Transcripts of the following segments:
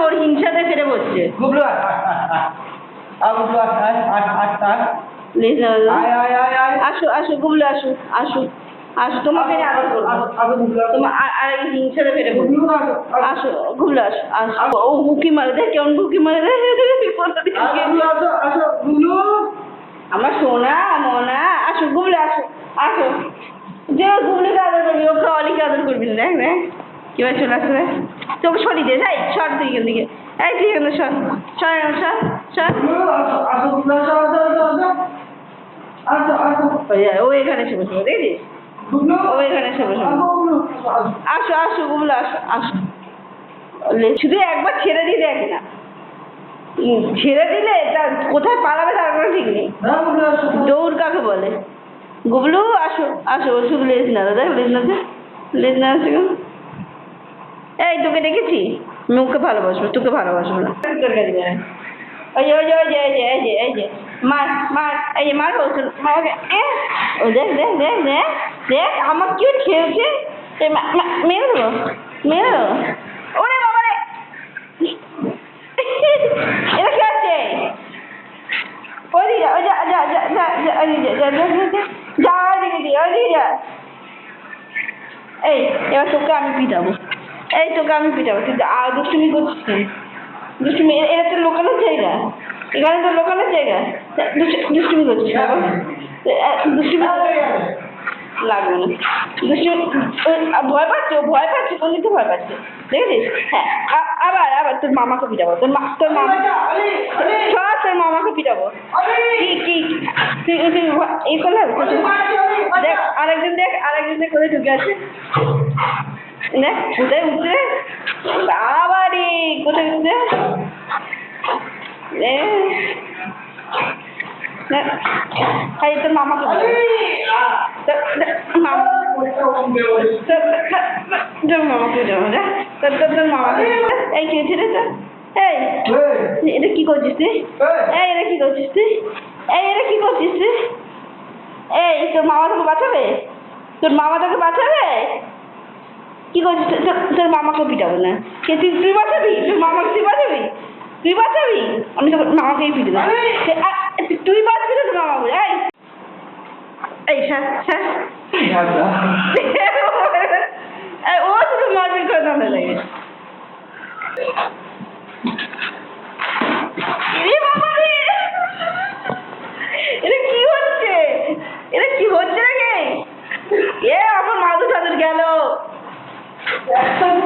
ওর হিংসাতে ফেরে বসছে। গুবলু আয় আয় আয় আয় গুবলু আয় আয় আয় আয় আয়। প্লিজ আয় আয় আয় আয়। আসো আসো গুবলু আসো আসো আসো। তোমাকে আসো, আসো, তোমার আর- আর হিংসাতে ফেরে বসছে। আসো, আসো। আসো গুবলু আসো আসো। ও হুকি মারে দেখ কেমন হুকি মারে দেখ কোথা আসো, আসো, আসো, গুবলু। আমার সোনা মনা আসো গুবলু আসো আসো। যে গুবলুকে আদর করবি ওকে অলিকে আদর করবি না দেখ দেখ। কীভাবে চলে আসবে তোকে সরি দে যাই সর তুই এখান থেকে। এই তুই এখানে সর সর সর সর। ও এখানে এসে বসবে দেখছিস? ও এখানে এসে আসো, আসো, গুবলু আসো আসো। শুধু একবার ছেড়ে দিয়ে দেখ না। ছেড়ে দিলে তা কোথায় পালাবে তার কোনো ঠিক নেই। দৌড় কাকে বলে? গুবলু আসো আসো ও শুধু লেজ না দাদা লেজ না লেজ না আছে কেন? এই, তোকে দেখেছি? আমি ওকে ভালোবাসবো, তোকে ভালোবাসবো না। ওই ওই ওই এই মার এই যে দেখ আমার রে! যা, ওই যা যা দিয়ে ওদিকে যা। এই, এবার তোকে আমি পিটাবো। এই তোকে আমি পিটাবো তুই আ দুষ্টুমি করছিস? দুষ্টুমি এটা তো লোকানোর জায়গা। এখানে তো লোকানোর জায়গা। তা দুষ্টুমি করছিস? দুষ্টুমি লাগবে না। ভয় পাচ্ছে? ভয় পাচ্ছে? কোন দিকে ভয় পাচ্ছে। দেখেছিস? হ্যাঁ আবার আবার তোর মামাকে পিটাবো। তোর মা তোর মামা তোর মামাকে পিটাবো। কি কি তুই তুই এই করলে। দেখ আরেকজন দেখ আরেকজন দেখ কোথায় ঢুকে আছে। দেখ কোথায় উঠছে? বাবা রে কোথায়? উঠছে এই তোর মামা। তোর মামাকে পিটাবো দেখ তোর তোর তোর মামাকে এই কি হয়েছে রে এই এটা কি করছিস তুই। এই। এটা কি করছিস তুই? এই এটা কি করছিস তুই? এই তোর মামা তোকে বাঁচাবে? তোর মামা তোকে বাঁচাবে? কি করছিস তোর মামাকে পিটাবো না? কে তুই তুই বাঁচাবি? তোর মামাকে তুই বাঁচাবি? তুই বাঁচাবি? আমি তোর মামাকেই পিটে দেবো। তুই বাঁচবি না তোর মামা বলে? এই! এই হ্যাঁ এই, ও শুধু মারপিট করে লাগে এ বাবা রে! এটা কি হচ্ছে এটা কি হচ্ছে নাকি এ আমার মাদু চাদর গেল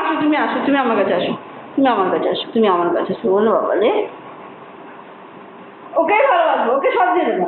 আসো, তুমি আসো, তুমি আমার কাছে আসো, তুমি আমার কাছে আসো, তুমি আমার কাছে আসো, বলো বাবা, রে ওকে ভালোবাসবো, ওকে সব দিয়ে দেবো।